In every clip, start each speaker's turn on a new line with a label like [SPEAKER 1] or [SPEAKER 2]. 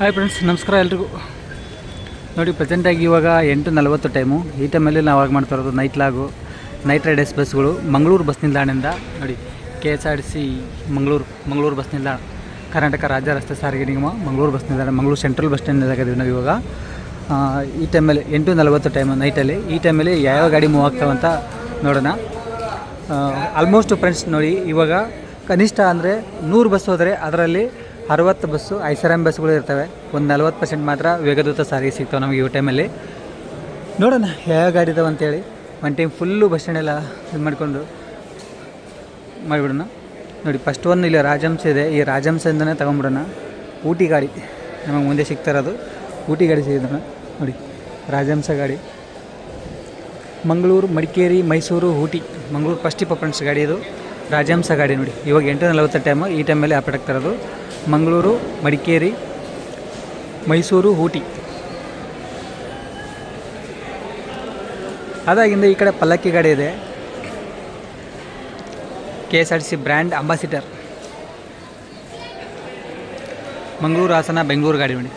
[SPEAKER 1] Hi friends ನಮಸ್ಕಾರ ಎಲ್ರಿಗೂ. ನೋಡಿ ಪ್ರೆಸೆಂಟಾಗಿ ಇವಾಗ ಎಂಟು ನಲವತ್ತು ಟೈಮು ಈ ಟೈಮಲ್ಲಿ ನಾವು ಆಗ ಮಾಡ್ತಾ ಇರೋದು ನೈಟ್ ಲಾಗು ನೈಟ್ ರೈಡರ್ಸ್ ಬಸ್ಗಳು ಮಂಗಳೂರು ಬಸ್ ನಿಲ್ದಾಣದಿಂದ, ನೋಡಿ K S R C Mangaluru Mangaluru bus ನಿಲ್ದಾಣ. ಕರ್ನಾಟಕ ರಾಜ್ಯ ರಸ್ತೆ ಸಾರಿಗೆ ನಿಗಮ, ಮಂಗಳೂರು ಬಸ್ ನಿಲ್ದಾಣ, ಮಂಗಳೂರು ಸೆಂಟ್ರಲ್ ಬಸ್ ಸ್ಟ್ಯಾಂಡ್ ಇದ್ದೀವಿ ನಾವು ಇವಾಗ. ಈ ಟೈಮಲ್ಲಿ ಎಂಟು ನಲವತ್ತು ಟೈಮು ನೈಟಲ್ಲಿ ಈ ಟೈಮಲ್ಲಿ ಯಾವ ಗಾಡಿ ಮೂವ್ ಆಗ್ತಾವಂತ ನೋಡೋಣ. ಆಲ್ಮೋಸ್ಟ್ ಫ್ರೆಂಡ್ಸ್ ನೋಡಿ, ಇವಾಗ ಕನಿಷ್ಠ ಅಂದರೆ ನೂರು ಬಸ್ ಹೋದರೆ ಅದರಲ್ಲಿ ಅರವತ್ತು ಬಸ್ಸು, ಐಸರಾಮ್ ಬಸ್ಗಳು ಇರ್ತವೆ. ಒಂದು ನಲ್ವತ್ತು ಪರ್ಸೆಂಟ್ ಮಾತ್ರ ವೇಗದೂತ ಸಾರಿಗೆ ಸಿಗ್ತಾವೆ ನಮಗೆ ಈ ಟೈಮಲ್ಲಿ. ನೋಡೋಣ, ಯಾವ ಗಾಡಿ ಇದಾವೆ ಅಂತೇಳಿ. One time full bus stand ಎಲ್ಲ ಇದು ಮಾಡಿಕೊಂಡು ಮಾಡಿಬಿಡೋಣ. ನೋಡಿ ಫಸ್ಟ್ ಒಂದು ಇಲ್ಲಿ ರಾಜಹಂಸ ಇದೆ. ಈ ರಾಜಹಂಸದಿಂದನೇ ತೊಗೊಂಬಿಡೋಣ ಊಟಿ ಗಾಡಿ. ನಮಗೆ ಮುಂದೆ ಸಿಗ್ತಾ ಇರೋದು. ಊಟಿ ಗಾಡಿ ಸಿಗಿದೋಣ ನೋಡಿ, ರಾಜಹಂಸ ಗಾಡಿ. ಮಂಗಳೂರು, ಮಡಿಕೇರಿ, ಮೈಸೂರು, ಊಟಿ. ಮಂಗಳೂರು ಫಸ್ಟ್ ಇಪ್ಪ ಗಾಡಿ ಇದು. ರಾಜಹಂಸ ಗಾಡಿ ನೋಡಿ. ಇವಾಗ ಎಂಟು ನಲವತ್ತು ಟೈಮು ಈ ಟೈಮಲ್ಲಿ ಆಪರೇಟ್ ಆಗ್ತಾ ಇರೋದು. ಮಂಗಳೂರು, ಮಡಿಕೇರಿ, ಮೈಸೂರು, ಊಟಿ. ಅದಾಗಿಂದ ಈ ಕಡೆ ಪಲ್ಲಕ್ಕಿ ಗಾಡಿ ಇದೆ. K S R C brand ambassador. Mangaluru Hassan, Bengaluru ಗಾಡಿ ನೋಡಿ.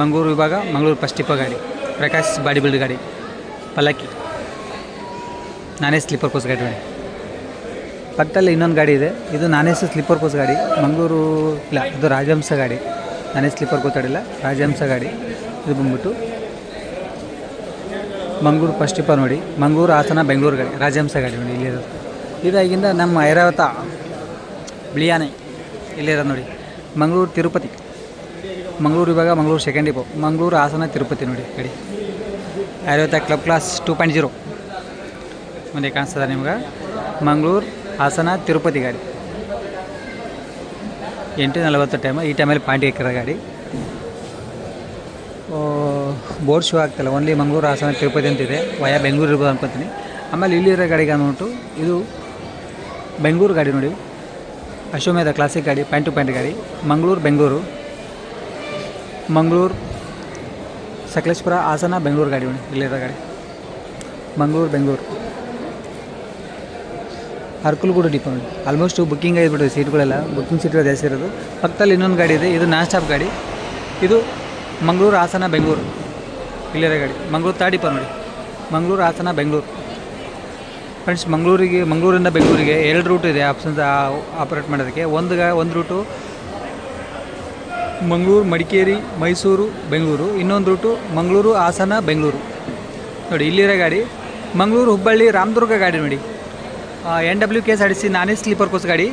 [SPEAKER 1] ಮಂಗಳೂರು ವಿಭಾಗ, ಮಂಗಳೂರು ಇಪ್ಪ ಗಾಡಿ. ಪ್ರಕಾಶ್ ಬಾಡಿ ಬಿಲ್ಡ್ ಗಾಡಿ. ಪಲ್ಲಕ್ಕಿ. ನಾನೇ ಸ್ಲೀಪರ್ ಕೋಸ್ ಗಾಡಿ ನೋಡಿ. ಪಕ್ಕದಲ್ಲಿ ಇನ್ನೊಂದು ಗಾಡಿ ಇದೆ. ಇದು ನಾನೇ ಸ್ಲೀಪರ್ ಕೋಸ್ ಗಾಡಿ. ಮಂಗಳೂರು ಇಲ್ಲ, ಇದು ರಾಜಹಂಸ ಗಾಡಿ. ನಾನೇ ಸ್ಲೀಪರ್ ಕೋತಾಡಿಲ್ಲ ರಾಜಹಂಸ ಗಾಡಿ. ಇದು ಬಂದ್ಬಿಟ್ಟು ಮಂಗಳೂರು ಫಸ್ಟ್ ಇಪ್ಪ ನೋಡಿ. ಮಂಗಳೂರು, ಹಾಸನ, ಬೆಂಗಳೂರು ಗಾಡಿ, ರಾಜಹಂಸ ಗಾಡಿ ನೋಡಿ ಇಲ್ಲಿರೋದು. ಇದಾಗಿಂದ ನಮ್ಮ ಐರಾವತ ಬಿಳಿಯಾನೆ ಇಲ್ಲಿರೋದು ನೋಡಿ. ಮಂಗಳೂರು ತಿರುಪತಿ. ಮಂಗಳೂರು ಇವಾಗ ಮಂಗಳೂರು ಸೆಕೆಂಡ್ ಡಿಪೋ ಮಂಗಳೂರು, ಹಾಸನ, ತಿರುಪತಿ ನೋಡಿ ಗಾಡಿ. Airavat club class two point zero. ಮುಂದೆ ಕಾಣಿಸ್ತದೆ ನಿಮ್ಗೆ. ಮಂಗಳೂರು ಹಾಸನ, ತಿರುಪತಿ ಗಾಡಿ. ಎಂಟು ನಲವತ್ತು ಟೈಮು, ಈ ಟೈಮಲ್ಲಿ ಪಾಯಿಂಟ್ ಎಕ್ಕರ ಗಾಡಿ ಬೋರ್ಡ್ ಶೋ ಆಗ್ತಿಲ್ಲ ಓನ್ಲಿ ಮಂಗಳೂರು, ಹಾಸನ, ತಿರುಪತಿ ಅಂತಿದೆ. ವಯ ಬೆಂಗಳೂರು ಇರ್ಬೋದು ಅನ್ಕೊತೀನಿ. ಆಮೇಲೆ ಇಲ್ಲಿರೋ ಗಾಡಿಗೆ ಅಂದ್ಬಿಟ್ಟು ಇದು ಬೆಂಗಳೂರು ಗಾಡಿ ನೋಡಿ. ಅಶ್ವಮೇಧ ಕ್ಲಾಸಿಕ್ ಗಾಡಿ ಪ್ಯಾಂಟ್ ಟು ಪ್ಯಾಂಟ್ ಗಾಡಿ. ಮಂಗಳೂರು, ಬೆಂಗಳೂರು. ಮಂಗಳೂರು, ಸಕಲೇಶ್ಪುರ, ಹಾಸನ, ಬೆಂಗಳೂರು ಗಾಡಿ ನೋಡಿ, ಇಲ್ಲಿರೋ ಗಾಡಿ. ಮಂಗಳೂರು, ಬೆಂಗಳೂರು. ಅರ್ಕಲ್ಗೂಡು ಕೂಡ ನೋಡಿ ಆಲ್ಮೋಸ್ಟು ಬುಕ್ಕಿಂಗ್ ಆಗಿಬಿಟ್ಟಿದೆ ಸೀಟ್ಗಳೆಲ್ಲ ಬುಕ್ಕಿಂಗ್ ಸೀಟ್ಗಳು ಜಾಸ್ತಿ ಇರೋದು. ಪಕ್ಕದಲ್ಲಿ ಇನ್ನೊಂದು ಗಾಡಿ ಇದೆ. ಇದು ನಾನ್ ಸ್ಟಾಪ್ ಗಾಡಿ. ಇದು ಮಂಗಳೂರು, ಹಾಸನ, ಬೆಂಗಳೂರು. ಇಲ್ಲಿರೋ ಗಾಡಿ. ಮಂಗಳೂರು ತಾಡಿಪ ನೋಡಿ ಮಂಗಳೂರು, ಹಾಸನ, ಬೆಂಗಳೂರು. ಫ್ರೆಂಡ್ಸ್ ಮಂಗಳೂರಿಗೆ, ಮಂಗಳೂರಿಂದ ಬೆಂಗಳೂರಿಗೆ ಎರಡು ರೂಟ್ ಇದೆ ಆಪ್ಷನ್ಸ್ ಆಪರೇಟ್ ಮಾಡೋದಕ್ಕೆ. ಒಂದು ಗಾ, ಒಂದು ರೂಟು ಮಂಗಳೂರು, ಮಡಿಕೇರಿ, ಮೈಸೂರು, ಬೆಂಗಳೂರು. ಇನ್ನೊಂದು ರೂಟು ಮಂಗಳೂರು, ಹಾಸನ, ಬೆಂಗಳೂರು. ನೋಡಿ, ಇಲ್ಲಿರೋ ಗಾಡಿ. ಮಂಗಳೂರು, ಹುಬ್ಬಳ್ಳಿ, ರಾಮದುರ್ಗ ಗಾಡಿ ನೋಡಿ. N W K S R T C sleeper coach ಗಾಡಿ.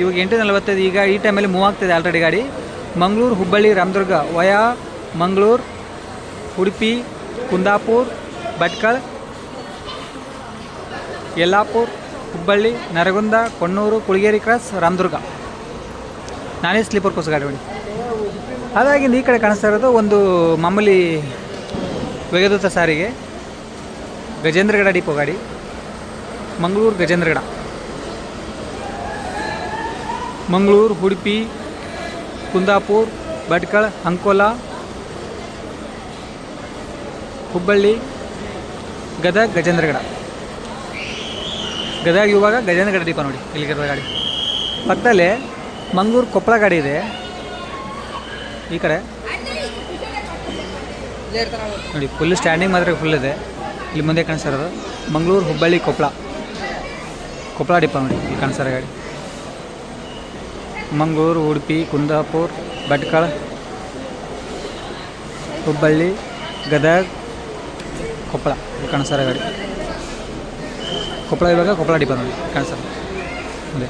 [SPEAKER 1] ಇವಾಗ ಎಂಟು ನಲವತ್ತೈದು ಈಗ ಈ ಟೈಮಲ್ಲಿ ಮೂವ್ ಆಗ್ತಿದೆ ಆಲ್ರೆಡಿ ಗಾಡಿ. Mangaluru, Hubballi, Ramdurg, via, Mangaluru, Udupi, Kundapur, Bhatkal, Yellapur, Hubballi, Naragund, Konnur, Kulageri cross Ramdurg. ನಾನೇ ಸ್ಲೀಪರ್ ಕೋಚ್ ಗಾಡಿ ನೋಡಿ ಅದಾಗಿಂದ ಈ ಕಡೆ ಕಾಣಿಸ್ತಾ ಇರೋದು ಒಂದು ಮಾಮೂಲಿ ವೇಗದೂತ ಸಾರಿಗೆ. ಗಜೇಂದ್ರಗಡ ಡಿಪೋ ಗಾಡಿ. ಮಂಗಳೂರು ಗಜೇಂದ್ರಗಡ ಮಂಗಳೂರು, ಉಡುಪಿ, ಕುಂದಾಪುರ್, ಭಟ್ಕಳ, ಅಂಕೋಲ, ಹುಬ್ಬಳ್ಳಿ, ಗದಗ ಗಜೇಂದ್ರಗಡ ಗದಗ ಇವಾಗ ಗಜೇಂದ್ರಗಡ ದೀಪ ನೋಡಿ ಇಲ್ಲಿಗಿರೋ ಗಾಡಿ. ಪಕ್ಕದಲ್ಲೇ ಮಂಗಳೂರು ಕೊಪ್ಪಳ ಗಾಡಿ ಇದೆ. ಈ ಕಡೆ. ನೋಡಿ ಫುಲ್ ಸ್ಟ್ಯಾಂಡಿಂಗ್ ಮಾತ್ರ ಫುಲ್ ಇದೆ. ಇಲ್ಲಿ ಮುಂದೆ ಕಾಣಿಸ್ತಾ ಇರೋದು ಮಂಗಳೂರು, ಹುಬ್ಬಳ್ಳಿ, ಕೊಪ್ಪಳ. ಕೊಪ್ಪಳ ಡಿಪೋ ಈ ಕಾಣಿಸ್ತಾರೆ ಗಾಡಿ. ಮಂಗಳೂರು, ಉಡುಪಿ, ಕುಂದಾಪುರ, ಭಟ್ಕಳ, ಹುಬ್ಬಳ್ಳಿ, ಗದಗ, ಕೊಪ್ಪಳ ಈ ಕಾಣಿಸ್ತಾರೆ ಗಾಡಿ. ಕೊಪ್ಪಳ ಇವಾಗ ಕೊಪ್ಪಳ ಡಿಪೋ ನೋಡಿ ಕಾಣಿಸ್ತಾರೆ ಅದೇ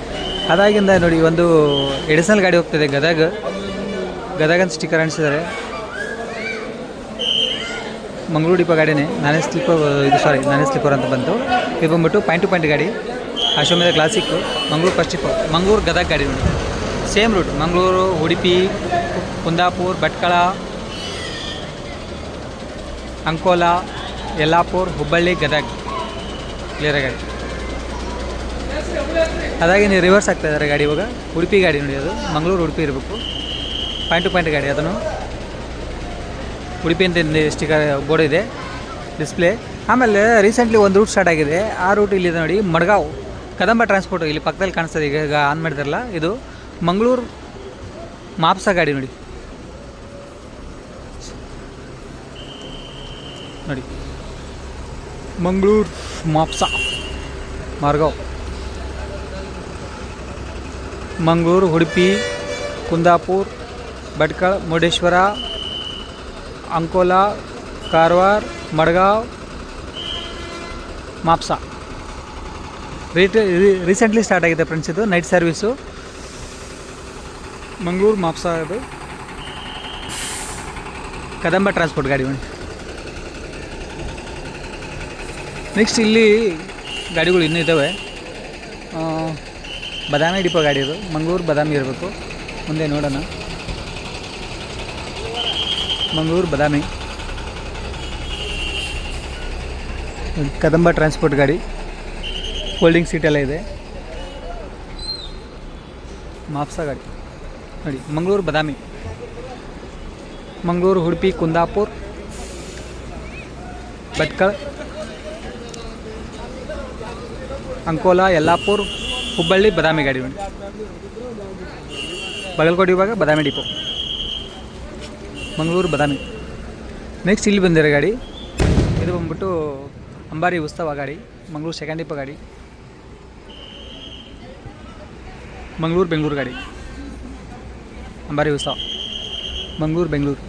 [SPEAKER 1] ಅದಾಗಿಂದ ನೋಡಿ ಒಂದು ಎಡಿಸನಲ್ ಗಾಡಿ ಹೋಗ್ತಿದೆ ಗದಗ. ಗದಗ ಅಂತ ಸ್ಟಿಕ್ಕರ್ ಅಂಟಿಸಿದ್ದಾರೆ ಮಂಗಳೂರು ಡಿಪೋ ಗಾಡಿನೇ ನಾನೇ ಸ್ಲೀಪರ್ ಇದು ಸಾರಿ ನಾನೇ ಸ್ಲೀಪರ್ ಅಂತ ಬಂತು. ಇದು ಬಂದ್ಬಿಟ್ಟು ಪಾಯಿಂಟ್ ಟು ಪಾಯಿಂಟ್ ಗಾಡಿ. ಅಶ್ವಮೇಧ ಕ್ಲಾಸಿಕ್ ಮಂಗಳೂರು ಪಶ್ಚಿಮ ಮಂಗಳೂರು ಗದಗ ಗಾಡಿ ನೋಡಿ. Same route Mangaluru, Udupi, Kundapur, Bhatkal, Ankola, Yellapur, Hubballi, Gadag. Clear ಗಾಡಿ ಅದಾಗಿ ನೀವು ರಿವರ್ಸ್ ಆಗ್ತಾ ಇದ್ದಾರೆ ಗಾಡಿ ಇವಾಗ. ಉಡುಪಿ ಗಾಡಿ ನೋಡಿ ಅದು. ಮಂಗಳೂರು, ಉಡುಪಿ ಇರಬೇಕು. ಪಾಯಿಂಟ್ ಟು ಪಾಯಿಂಟ್ ಗಾಡಿ ಅದನ್ನು. ಉಡುಪಿ ಅಂತ ಸ್ಟಿಕರ್ ಬೋರ್ಡ್ ಇದೆ. ಡಿಸ್ಪ್ಲೇ ಆಮೇಲೆ ರೀಸೆಂಟ್ಲಿ ಒಂದು ರೂಟ್ ಸ್ಟಾರ್ಟ್ ಆಗಿದೆ. ಆ ರೂಟ್ ಇಲ್ಲಿದೆ ನೋಡಿ, ಮಡ್ಗಾವ್. ಕದಂಬ ಟ್ರಾನ್ಸ್ಪೋರ್ಟ್ ಇಲ್ಲಿ ಪಕ್ಕದಲ್ಲಿ ಕಾಣಿಸ್ತದೆ, ಈಗ ಈಗ ಆನ್ ಮಾಡಿದಾರಲ್ಲ, ಇದು ಮಂಗಳೂರು ಮಾಪ್ಸ ಗಾಡಿ ನೋಡಿ. ನೋಡಿ. ಮಂಗಳೂರು ಮಾಪ್ಸ, ಮಾರ್ಗಾವ್. ಮಂಗಳೂರು, ಉಡುಪಿ, ಕುಂದಾಪುರ್, ಭಟ್ಕಳ, ಮುರುಡೇಶ್ವರ, ಅಂಕೋಲಾ, ಕಾರವಾರ, ಮಡ್ಗಾವ್, ಮಾಪ್ಸಾ. ರೀಟ್ ರೀಸೆಂಟ್ಲಿ ಸ್ಟಾರ್ಟ್ ಆಗಿದೆ ಫ್ರೆಂಡ್ಸ್ ಇದು ನೈಟ್ ಸರ್ವಿಸು ಮಂಗಳೂರು ಮಾಪ್ಸ ಅದು ಕದಂಬ ಟ್ರಾನ್ಸ್ಪೋರ್ಟ್ ಗಾಡಿ ನೋಡಿ ನೆಕ್ಸ್ಟ್ ಇಲ್ಲಿ ಗಾಡಿಗಳು ಇನ್ನೂ ಇದ್ದಾವೆ ಬದಾಮಿ ಡಿಪೋ ಗಾಡಿ ಇದು, ಮಂಗಳೂರು ಬದಾಮಿ ಇರಬೇಕು. ಮುಂದೆ ನೋಡೋಣ. ಮಂಗಳೂರು ಬದಾಮಿ. ಕದಂಬ ಟ್ರಾನ್ಸ್ಪೋರ್ಟ್ ಗಾಡಿ. ಫೋಲ್ಡಿಂಗ್ ಸೀಟ್ ಎಲ್ಲ ಇದೆ. ಮಾಪ್ಸ ಗಾಡಿ ನೋಡಿ, ಮಂಗಳೂರು ಬದಾಮಿ. ಮಂಗಳೂರು, ಉಡುಪಿ, ಕುಂದಾಪುರ್, ಭಟ್ಕಳ, ಅಂಕೋಲಾ, ಯಲ್ಲಾಪುರ್, ಹುಬ್ಬಳ್ಳಿ, ಬದಾಮಿ ಗಾಡಿ ನೋಡಿ. ಬಾಗಲಕೋಟೆ ಇವಾಗ ಬದಾಮಿ ಡಿಪೋ. ಮಂಗಳೂರು, ಬದಾಮಿ. ನೆಕ್ಸ್ಟ್ ಇಲ್ಲಿ ಬಂದಿರೋ ಗಾಡಿ, ಇದು ಬಂದ್ಬಿಟ್ಟು ಅಂಬಾರಿ ಉತ್ಸವ ಗಾಡಿ, ಮಂಗಳೂರು ಸೆಕೆಂಡ್ ಡಿಪೋ ಗಾಡಿ. ಮಂಗಳೂರು ಬೆಂಗಳೂರು ಗಾಡಿ. ಅಂಬಾರಿ ಉತ್ಸವ. ಮಂಗಳೂರು ಬೆಂಗಳೂರು.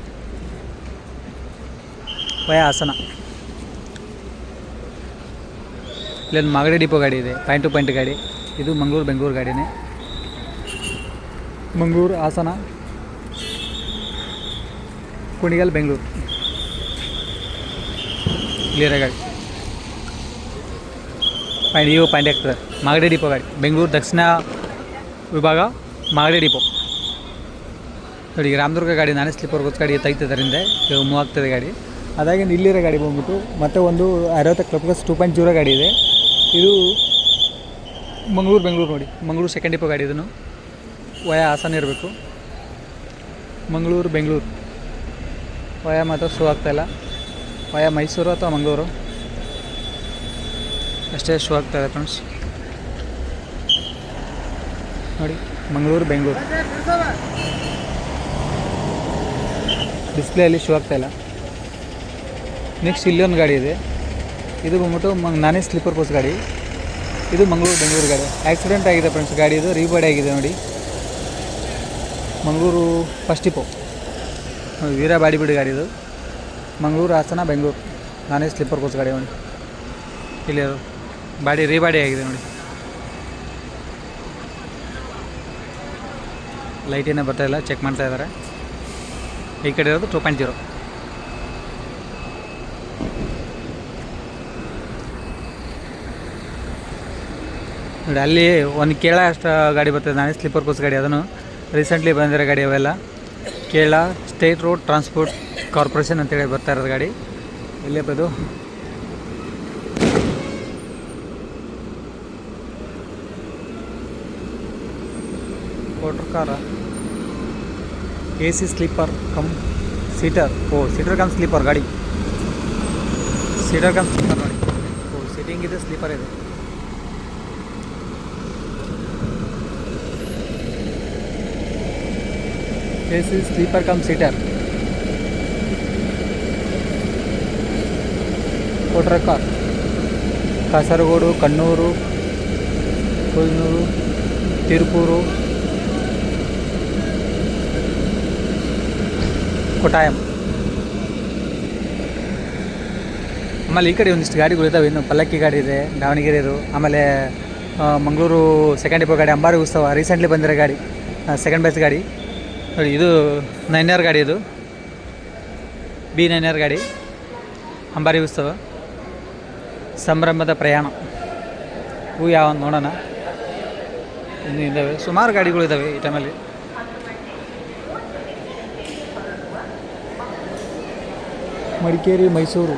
[SPEAKER 1] ವಯ ಹಾಸನ. ಇಲ್ಲೊಂದು ಮಾಗಡಿ ಡಿಪೋ ಗಾಡಿ ಇದೆ, ಪಾಯಿಂಟ್ ಟು ಪಾಯಿಂಟ್ ಗಾಡಿ. ಇದು ಮಂಗಳೂರು ಬೆಂಗಳೂರು ಗಾಡಿನೇ. ಮಂಗಳೂರು ಹಾಸನ. ಕುಣಿಗಲ್ ಬೆಂಗಳೂರು. ಕ್ಲಿಯರ್ ಗಾಡಿ ಪಾಯಿಂಟ್ ಇವು ಪಾಯಿಂಟ್ ಆಗ್ತದೆ. ಮಾಗಡಿ ಡಿಪೋ ಗಾಡಿ. ಬೆಂಗಳೂರು ದಕ್ಷಿಣ ವಿಭಾಗ ಮಾಗಡಿ ಡಿಪೋ. ನೋಡಿ, ರಾಮದುರ್ಗ ಗಾಡಿ, ನಾನೇ ಸ್ಲೀಪರ್ ಗೊತ್ತು ಗಾಡಿ ತೆಗಿತಿದ್ದರಿಂದ ಇವಾಗ ಮೂವ್ ಆಗ್ತದೆ ಗಾಡಿ. ಅದಾಗಿ ಇಲ್ಲಿರೋ ಗಾಡಿ ಬಂದ್ಬಿಟ್ಟು ಮತ್ತೆ ಒಂದು ಅರವತ್ತು ಕ್ಲಬ್ಸ್ ಟೂ ಪಾಯಿಂಟ್ ಜೀರೋ ಗಾಡಿ ಇದೆ. ಇದು ಮಂಗಳೂರು, ಬೆಂಗಳೂರು ನೋಡಿ. ಮಂಗಳೂರು ಸೆಕೆಂಡ್ ಡಿಪೋ ಗಾಡಿ ಇದನ್ನು. ವಯ ಹಾಸನ ಇರಬೇಕು. ಮಂಗಳೂರು, ಬೆಂಗಳೂರು. ವಯ ಮಾತ್ರ ಶೂ ಆಗ್ತಾಯಿಲ್ಲ ವಯ ಮೈಸೂರು ಅಥವಾ ಮಂಗಳೂರು? ಅಷ್ಟೇ ಶೂ ಆಗ್ತಾಯಿದೆ ಫ್ರೆಂಡ್ಸ್ ನೋಡಿ, ಮಂಗಳೂರು, ಬೆಂಗಳೂರು. ಡಿಸ್ಪ್ಲೇಯಲ್ಲಿ ಶೂ ಆಗ್ತಾಯಿಲ್ಲ ನೆಕ್ಸ್ಟ್ ಇಲ್ಲೊಂದು ಗಾಡಿ ಇದೆ. ಇದು ಬಂದ್ಬಿಟ್ಟು ಮಂಗ್, ನಾನೇ ಸ್ಲೀಪರ್ ಕೋಚ್ ಗಾಡಿ. ಇದು ಮಂಗಳೂರು, ಬೆಂಗಳೂರು ಗಾಡಿ. ಆಕ್ಸಿಡೆಂಟ್ ಆಗಿದೆ ಫ್ರೆಂಡ್ಸ್ ಗಾಡಿ ಇದು ರೀಬಾಡಿ ಆಗಿದೆ ನೋಡಿ. ಮಂಗಳೂರು ಫಸ್ಟ್ ಇಪೋ ವೀರ ಬಾಡಿ ಬಿಡಿ ಗಾಡಿ ಇದು. ಮಂಗಳೂರು, ಹಾಸನ, ಬೆಂಗಳೂರು. ನಾನೇ ಸ್ಲೀಪರ್ ಕೋಚ್ ಗಾಡಿ ನೋಡಿ. ಇಲ್ಲಿ ಬಾಡಿ ರೀಬಾಡಿ ಆಗಿದೆ ನೋಡಿ. ಲೈಟ್ ಏನೂ ಬರ್ತಾ ಇಲ್ಲ ಚೆಕ್ ಮಾಡ್ತಾ ಇದ್ದಾರೆ. ಈ ಕಡೆ ಇರೋದು ಟೂ ಪಾಯಿಂಟ್ ಜೀರೋ ನೋಡಿ, ಅಲ್ಲಿ ಒಂದು ಕೇಳ ಅಷ್ಟು ಗಾಡಿ ಬರ್ತದೆ ನಾನೇ ಸ್ಲೀಪರ್ ಕೋಚ್ ಗಾಡಿ, ಅದನ್ನು ರೀಸೆಂಟ್ಲಿ ಬಂದಿರೋ ಗಾಡಿ ಅವೆಲ್ಲ. Kerala State Road Transport Corporation ಅಂತೇಳಿ ಬರ್ತಾ ಇರೋದು ಗಾಡಿ. ಇಲ್ಲೇ ಬದು ವಾಟರ್ ಕಾರ A C sleeper cum seater O seater cum sleeper ಗಾಡಿ ಸೀಟರ್ ಕಮ್ ಸ್ಲೀಪರ್ ಗಾಡಿ ಓ ಸಿಟ್ಟಿಂಗ್ ಇದೆ ಸ್ಲೀಪರ್ ಇದೆ A C sleeper cum seater water car Kasaragod Kannur ಕೊಯ್ನೂರು ತಿರುಪೂರು ಕೊಟ್ಟಾಯಂ. ಆಮೇಲೆ ಈ ಕಡೆ ಒಂದಿಷ್ಟು ಗಾಡಿಗಳು ಇದ್ದಾವೆ ಇನ್ನು ಪಲ್ಲಕ್ಕಿ ಗಾಡಿ ಇದೆ, ದಾವಣಗೆರೆದು, ಆಮೇಲೆ ಮಂಗಳೂರು ಸೆಕೆಂಡ್ ಡಿಪೋ ಗಾಡಿ, ಅಂಬಾರಿ ಉತ್ಸವ ರೀಸೆಂಟ್ಲಿ ಬಂದಿರೋ ಗಾಡಿ ಸೆಕೆಂಡ್ ಬೇಸ್ ಗಾಡಿ. ನೋಡಿ, ಇದು ನೈನ್ ಆರ್ ಗಾಡಿ ಇದು. ಬಿ ನೈನ್ ಆರ್ ಗಾಡಿ, ಅಂಬಾರಿ ಉತ್ಸವ. ಸಂಭ್ರಮದ ಪ್ರಯಾಣ. ಹೂ ಯಾವ ನೋಡೋಣ. ಇನ್ನು ಇದ್ದಾವೆ ಸುಮಾರು ಗಾಡಿಗಳು ಇದ್ದಾವೆ ಈ ಟೈಮಲ್ಲಿ ಮಡಿಕೇರಿ, ಮೈಸೂರು,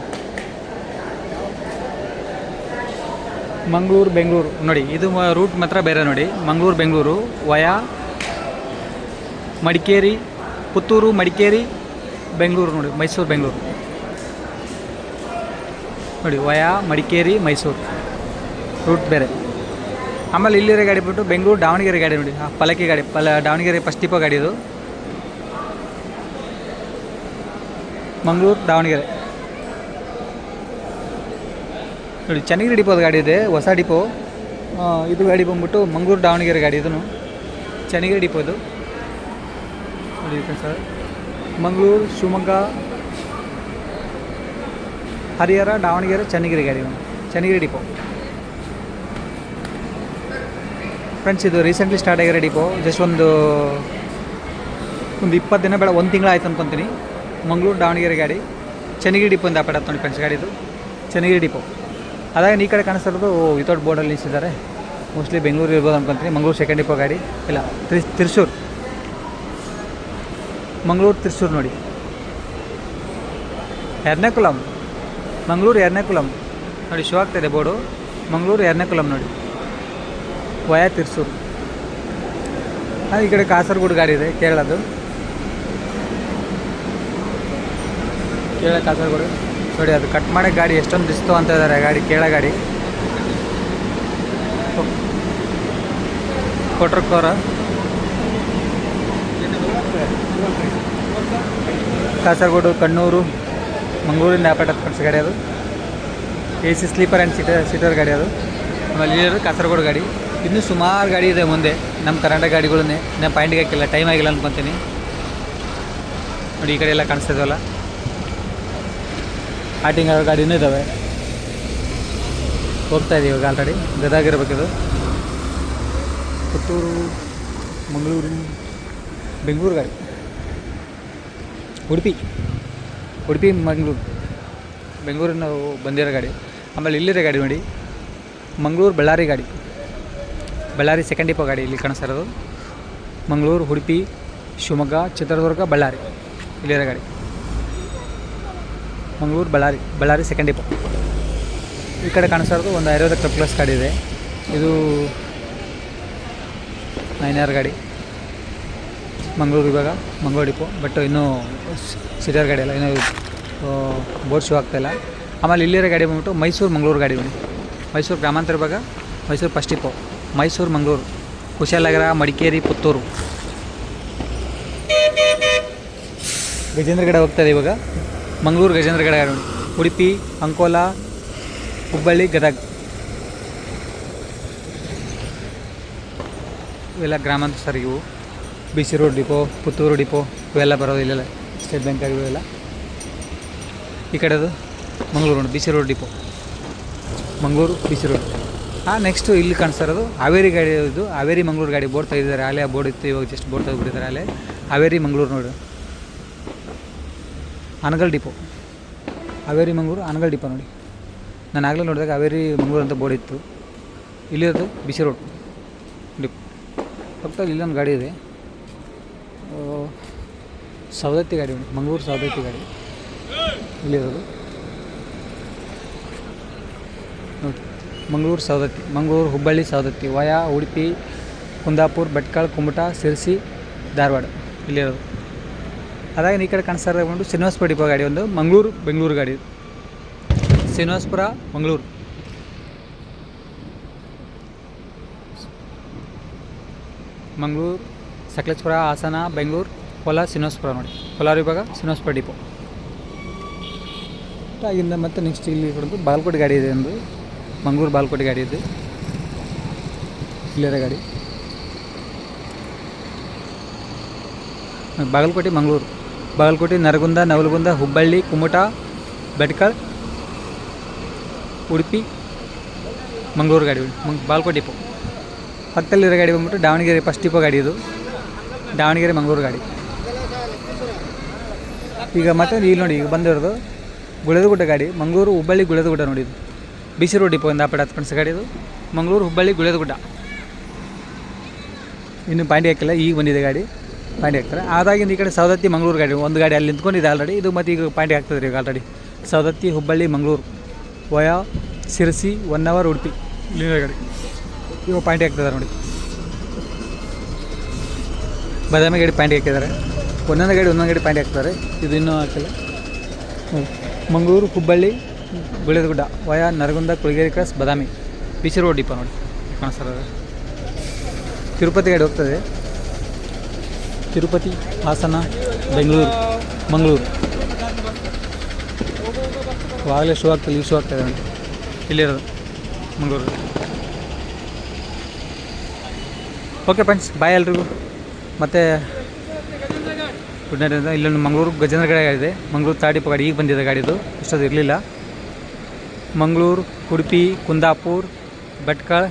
[SPEAKER 1] ಮಂಗಳೂರು, ಬೆಂಗಳೂರು. ನೋಡಿ, ಇದು ರೂಟ್ ಮಾತ್ರ ಬೇರೆ ನೋಡಿ. ಮಂಗಳೂರು, ಬೆಂಗಳೂರು, ವಯಾ, ಮಡಿಕೇರಿ, ಪುತ್ತೂರು, ಮಡಿಕೇರಿ, ಬೆಂಗಳೂರು ನೋಡಿ. ಮೈಸೂರು, ಬೆಂಗಳೂರು. ನೋಡಿ, ವಯಾ, ಮಡಿಕೇರಿ, ಮೈಸೂರು. ರೂಟ್ ಬೇರೆ. ಆಮೇಲೆ ಇಲ್ಲಿರೋ ಗಾಡಿ ಬಿಟ್ಟು ಬೆಂಗಳೂರು, ದಾವಣಗೆರೆ ಗಾಡಿ ನೋಡಿ. ಆ ಪಲ್ಲಕ್ಕಿ ಗಾಡಿ, ಪಲ, ದಾವಣಗೆರೆ ಫಸ್ಟ್ ಟಿಪೋ ಗಾಡಿ ಇದು. ಮಂಗಳೂರು, ದಾವಣಗೆರೆ. ನೋಡಿ, ಚನ್ನಗಿರಿ ಡಿಪೋದ ಗಾಡಿ ಇದೆ, ಹೊಸ ಡಿಪೋ. ಇದು ಗಾಡಿ ಬಂದ್ಬಿಟ್ಟು ಮಂಗಳೂರು, ದಾವಣಗೆರೆ ಗಾಡಿ ಇದನ್ನು ಚನ್ನಗಿರಿ ಡಿಪೋದು. ನೋಡಿ ಸರ್. ಮಂಗಳೂರು, ಶಿವಮೊಗ್ಗ, ಹರಿಹರ, ದಾವಣಗೆರೆ, ಚನ್ನಗಿರಿ ಗಾಡಿ ಚನ್ನಗಿರಿ ಡಿಪೋ. ಫ್ರೆಂಡ್ಸ್ ಇದು ರೀಸೆಂಟ್ಲಿ ಸ್ಟಾರ್ಟ್ ಆಗಿರೋ ಡಿಪೋ. ಜಸ್ಟ್ ಒಂದು ಒಂದು ಇಪ್ಪತ್ತು ದಿನ ಬೇಡ, ಒಂದು ತಿಂಗಳು ಆಯ್ತು ಅನ್ಕೊತೀನಿ. ಮಂಗಳೂರು ದಾವಣಗೆರೆ ಗಾಡಿ, ಚನ್ನಗಿರಿ ಡಿಪೋ ಅಂತ ಆಪಡ ನೋಡಿ ಫ್ರೆಂಡ್ಸ್ ಗಾಡಿದು ಚನ್ನಗಿರಿ ಡಿಪೋ. ಅದಾಗ ಈ ಕಡೆ ಕಾಣಿಸ್ತಿರೋದು ವಿತೌಟ್ ಬೋರ್ಡಲ್ಲಿ ನಿಲ್ಲಿಸಿದ್ದಾರೆ ಮೋಸ್ಟ್ಲಿ ಬೆಂಗಳೂರು ಇರ್ಬೋದು ಅನ್ಕೊತೀನಿ. ಮಂಗಳೂರು ಸೆಕೆಂಡ್ ಡಿಪೋ ಗಾಡಿ. ಇಲ್ಲ ತಿರ್ಸೂರು ಮಂಗಳೂರು ತಿರ್ಸೂರು ನೋಡಿ. ಎರ್ನಾಕುಲಂ. ಮಂಗಳೂರು, ಎರ್ನಾಕುಲಂ. ನೋಡಿ ಶೋ ಆಗ್ತಾಯಿದೆ ಬೋರ್ಡು. ಮಂಗಳೂರು, ಎರ್ನಾಕುಲಂ ನೋಡಿ. ವಯಾ ತಿರ್ಸೂರು ಈ ಕಡೆ ಕಾಸರಗೋಡು ಗಾಡಿ ಇದೆ, ಕೇರಳದ್ದು. ಕೇರಳ ಕಾಸರಗೋಡು ನೋಡಿ, ಅದು ಕಟ್ ಮಾಡೋ ಗಾಡಿ ಎಷ್ಟೊಂದು ದಿಸ್ತು ಅಂತ ಇದ್ದಾರೆ ಗಾಡಿ, ಕೇಳ ಗಾಡಿ. ಕೊಟ್ರಕೋರ ಕಾಸರಗೋಡು, ಕಣ್ಣೂರು, ಮಂಗಳೂರಿಂದ ಆಪೇಟ ಫ್ರೆಂಡ್ಸ್ ಗಾಡಿ ಅದು. A C sleeper and seater seater ಗಾಡಿ ಅದು. ಆಮೇಲೆ ಇಲ್ಲಿರೋದು ಕಾಸರಗೋಡು ಗಾಡಿ. ಇನ್ನೂ ಸುಮಾರು ಗಾಡಿ ಇದೆ ಮುಂದೆ. ನಮ್ಮ ಕರ್ನಾಟಕ ಗಾಡಿಗಳನ್ನೇ ನಾನು ಪಾಯಿಂಟ್ಗೆ ಹಾಕಿಲ್ಲ, ಟೈಮ್ ಆಗಿಲ್ಲ ಅಂದ್ಕೊತೀನಿ ನೋಡಿ, ಈ ಕಡೆ ಎಲ್ಲ ಕಾಣಿಸ್ತಾ ಇದ್ದಾವಲ್ಲ ಆಟಿಂಗ್ ಆಗೋ ಗಾಡಿನೂ ಇದ್ದಾವೆ ಹೋಗ್ತಾ ಇದೀವಿ ಇವಾಗ ಆಲ್ರೆಡಿ ಗದಾಗಿರ್ಬೇಕಿದು ಪುತ್ತೂರು, ಮಂಗಳೂರು, ಬೆಂಗಳೂರು ಗಾಡಿ. ಉಡುಪಿ. ಉಡುಪಿ, ಮಂಗಳೂರು. ಬೆಂಗಳೂರಿನ ಬಂದಿರೋ ಗಾಡಿ. ಆಮೇಲೆ ಇಲ್ಲಿರೋ ಗಾಡಿ ನೋಡಿ. ಮಂಗಳೂರು, ಬಳ್ಳಾರಿ ಗಾಡಿ. ಬಳ್ಳಾರಿ ಸೆಕೆಂಡ್ ಡಿಪೋ ಗಾಡಿ ಇಲ್ಲಿ ಕಾಣಿಸ್ತಾ ಇರೋದು. ಮಂಗಳೂರು, ಉಡುಪಿ, ಶಿವಮೊಗ್ಗ, ಚಿತ್ರದುರ್ಗ, ಬಳ್ಳಾರಿ ಇಲ್ಲಿರೋ ಗಾಡಿ. ಮಂಗಳೂರು ಬಳ್ಳಾರಿ ಬಳ್ಳಾರಿ ಸೆಕೆಂಡ್ ಡಿಪೋ ಈ ಕಡೆ ಕಾಣಿಸ್ತಾ ಇರೋದು ಒಂದು ಐವತ್ತು ಪ್ಲಸ್ ಗಾಡಿ ಇದೆ. ಇದು ನೈನ್ ಆರ್ ಗಾಡಿ. ಮಂಗಳೂರು ಇವಾಗ ಮಂಗಳೂರು ಡಿಪೋ ಬಟ್ ಇನ್ನೂ ಸಿಟಿಯರ್ ಗಾಡಿ ಅಲ್ಲ, ಇನ್ನೂ ಬೋರ್ಡ್ ಶೂ ಆಗ್ತಾಯಿಲ್ಲ ಆಮೇಲೆ ಇಲ್ಲಿರೋ ಗಾಡಿ ಬಂದ್ಬಿಟ್ಟು ಮೈಸೂರು ಮಂಗಳೂರು ಗಾಡಿ ಬನ್ನಿ. ಮೈಸೂರು ಗ್ರಾಮಾಂತರ ಭಾಗ ಮೈಸೂರು ಫಸ್ಟ್ ಡಿಪೋ ಮೈಸೂರು ಮಂಗಳೂರು, ಕುಶಾಲನಗರ, ಮಡಿಕೇರಿ, ಪುತ್ತೂರು. ಗಜೇಂದ್ರಗಡ ಹೋಗ್ತದೆ ಇವಾಗ. ಮಂಗಳೂರು ಗಜೇಂದ್ರಗಡ ಗಾಡಿ ನೋಡಿ. ಉಡುಪಿ, ಅಂಕೋಲಾ, ಹುಬ್ಬಳ್ಳಿ, ಗದಗ. ಇವೆಲ್ಲ ಗ್ರಾಮಾಂತರ ಸರ್ ಇವು. B C road depot, Puttur depot, ಇವೆಲ್ಲ ಬರೋದು ಇಲ್ಲೆಲ್ಲ ಸ್ಟೇಟ್ ಬ್ಯಾಂಕ್ ಆಗಿವೆ ಇವೆಲ್ಲ. ಈ ಕಡೆದು ಮಂಗಳೂರು ನೋಡಿ, B C road depot. Mangaluru, B C road. ಹಾಂ ನೆಕ್ಸ್ಟು ಇಲ್ಲಿ ಕಾಣಿಸ್ತಾ ಇರೋದು ಹಾವೇರಿ ಗಾಡಿ ಇದು. ಹಾವೇರಿ ಮಂಗಳೂರು ಗಾಡಿ ಬೋರ್ಡ್ ತೆಗೆದಿದ್ದಾರೆ. ಅಲ್ಲೇ ಬೋರ್ಡ್ ಇತ್ತು, ಇವಾಗ ಜಸ್ಟ್ ಬೋರ್ಡ್ ತೆಗೆದುಬಿಟ್ಟಿದ್ದಾರೆ. ಅಲ್ಲೇ ಹಾವೇರಿ ಮಂಗಳೂರು ನೋಡಿ. ಆನಗಲ್ ಡಿಪೋ. ಹಾವೇರಿ, ಮಂಗಳೂರು, ಅನಗಲ್ ಡಿಪೋ ನೋಡಿ. ನಾನು ಆಗಲೇ ನೋಡಿದಾಗ ಹಾವೇರಿ, ಮಂಗಳೂರು ಅಂತ ಬೋರ್ಡ್ ಇತ್ತು. ಇಲ್ಲಿರೋದು ಬಿಸಿ ರೋಡ್. ಡಿಪೋ. ಪಕ್ಕದಲ್ಲಿ ಇಲ್ಲೊಂದು ಗಾಡಿ ಇದೆ. ಸವದತ್ತಿ ಗಾಡಿ ಉಂಟು ಮಂಗಳೂರು ಸವದತ್ತಿ ಗಾಡಿ. ಇಲ್ಲಿರೋದು. ನೋಡಿ. ಮಂಗಳೂರು ಸವದತ್ತಿ, ಮಂಗಳೂರು ಹುಬ್ಬಳ್ಳಿ ಸವದತ್ತಿ, ವಯಾ, ಉಡುಪಿ, ಕುಂದಾಪುರ್, ಭಟ್ಕಳ, ಕುಮಟಾ, ಸಿರ್ಸಿ, ಧಾರವಾಡ. ಇಲ್ಲಿರೋದು. ಅದಾಗ ಈ ಕಡೆ ಕಾಣಿಸ್ತಾ ಬಂದು ಶ್ರೀನಿವಾಸಪುರ ಡಿಪೋ ಗಾಡಿ ಒಂದು, ಮಂಗಳೂರು, ಬೆಂಗಳೂರು ಗಾಡಿ. ಶ್ರೀನಿವಾಸಪುರ, ಮಂಗಳೂರು. ಮಂಗಳೂರು, ಸಕಲೇಶ್ಪುರ, ಹಾಸನ, ಬೆಂಗಳೂರು, ಕೋಲಾರ, ಶ್ರೀನಿವಾಸಪುರ ನೋಡಿ. ಕೋಲಾರ ವಿಭಾಗ, ಶ್ರೀನಿವಾಸಪುರ ಡಿಪೋ ಆಗಿಂದ ಮತ್ತೆ ನೆಕ್ಸ್ಟ್ ಇಲ್ಲಿ ಕೊಡೋದು ಬಾಲ್ಕೋಟೆ ಗಾಡಿ ಇದೆ ಒಂದು. ಮಂಗಳೂರು ಬಾಲ್ಕೋಟೆ ಗಾಡಿ ಇದೆ. ಇಲ್ಲಿರೋ ಗಾಡಿ. ಬಾಗಲಕೋಟೆ, ಮಂಗಳೂರು. ಬಾಗಲಕೋಟೆ, ನರಗುಂದ, ನವಲಗುಂದ, ಹುಬ್ಬಳ್ಳಿ, ಕುಮಟಾ ಬೆಟ್ಕಲ್ ಉಡುಪಿ, ಮಂಗಳೂರು ಗಾಡಿ ಮಂಗ್ ಬಾಲ್ಕೋಟೆ ಡಿಪೋ. ಪಕ್ಕದಲ್ಲಿರೋ ಗಾಡಿ ಬಂದ್ಬಿಟ್ಟು ದಾವಣಗೆರೆ ಫಸ್ಟ್ ಡಿಪೋ ಗಾಡಿ ಇದು. ದಾವಣಗೆರೆ, ಮಂಗಳೂರು ಗಾಡಿ. ಈಗ ಮತ್ತೆ ಇಲ್ಲಿ ನೋಡಿ, ಈಗ ಬಂದಿರೋದು ಗುಳದಗುಡ್ಡ ಗಾಡಿ. ಮಂಗಳೂರು, ಹುಬ್ಬಳ್ಳಿ, ಗುಳದಗುಡ್ಡ ನೋಡಿ ಇದು. ಬಿ ಸಿ ರೋಡ್ ಡಿಪೋ ಇಂದ ಆಪೇಟ ಹತ್ತು ಗಾಡಿ ಇದು. ಮಂಗಳೂರು, ಹುಬ್ಬಳ್ಳಿ, ಗುಳದಗುಡ್ಡ. ಇನ್ನು ಪಾಂಡಿ ಹಾಕಿಲ್ಲ, ಈಗ ಬಂದಿದೆ ಗಾಡಿ. ಪಾಂಡಿ ಹಾಕ್ತಾರೆ. ಆದಾಗಿಂದ ಈ ಕಡೆ ಸವದತ್ತಿ, ಮಂಗಳೂರು ಗಾಡಿ, ಒಂದು ಗಾಡಿ ಅಲ್ಲಿ ನಿಂತ್ಕೊಂಡಿದೆ ಆಲ್ರೆಡಿ ಇದು ಮತ್ತೆ ಈಗ ಪಾಯಿಂಟ್ ಹಾಕ್ತದೆ ಈಗ already Savadatti, Hubballi, Mangaluru, via, Sirsi one hour Udupi linear ಗಾಡಿ. ಇವಾಗ ಪಾಯಿಂಟ್ ಹಾಕ್ತಿದ್ದಾರೆ ನೋಡಿ. ಬಾದಾಮಿ ಗಾಡಿ ಪಾಯಿಂಟ್ ಹಾಕಿದ್ದಾರೆ ಒಂದೊಂದು ಗಾಡಿ ಒಂದೊಂದು ಗಾಡಿ ಪಾಯಿಂಟ್ ಹಾಕ್ತಾರೆ ಇದು ಇನ್ನೂ ಹಾಕಿಲ್ಲ. Mangaluru, Hubballi Guledagudda via, Naragund, Kulageri cross, Badami. BC road ಡಿಪ ನೋಡಿ. ಕಾಣಿಸ್ತಾರೆ ತಿರುಪತಿ ಗಾಡಿ ಹೋಗ್ತದೆ ತಿರುಪತಿ, ಹಾಸನ, ಬೆಂಗಳೂರು, ಮಂಗಳೂರು. ಆಗಲೇ ಶೂ ಆಗ್ತದೆ ಈ ಶೂ ಆಗ್ತದೆ ನೋಡಿ ಇಲ್ಲಿರೋದು, ಮಂಗಳೂರು. ಓಕೆ ಫ್ರೆಂಡ್ಸ್ ಬಾಯ್ ಎಲ್ರಿಗೂ. ಮತ್ತು, ಗುಡ್ ನೈಟ್. ಅಂತ ಇಲ್ಲೊಂದು ಮಂಗಳೂರು, ಗಜೇಂದ್ರ ಗಾಡಿ ಇದೆ. ಮಂಗಳೂರು ತಾಡಿಪ ಗಾಡಿ ಈಗ ಬಂದಿದೆ ಗಾಡಿದು. ಇಷ್ಟೊಂದು ಇರಲಿಲ್ಲ. ಮಂಗಳೂರು, ಉಡುಪಿ, ಕುಂದಾಪುರ್, ಭಟ್ಕಳ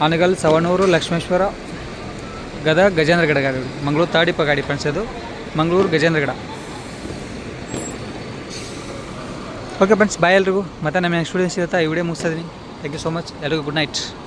[SPEAKER 1] ಆನಗಲ್, ಸವಣೂರು, ಲಕ್ಷ್ಮೇಶ್ವರ, ಗದಗ, ಗಜೇಂದ್ರಗಡ ಗಾಡಿ. ಮಂಗಳೂರು ತಾಡಿಪ ಗಾಡಿ ಫ್ರೆಂಡ್ಸ್ ಅದು Mangaluru, Gajendragad. Okay friends bye ಎಲ್ರಿಗೂ. ಮತ್ತೆ ನಮ್ಮ ನೆಕ್ಸ್ಟ್ ಇರುತ್ತೆ ಸಿಗುತ್ತೆ? ಈ ವಿಡಿಯೋ ಮುಗಿಸ್ತಾ ಥ್ಯಾಂಕ್ ಯು ಸೋ ಮಚ್ ಎಲ್ರಿಗೂ ಗುಡ್ ನೈಟ್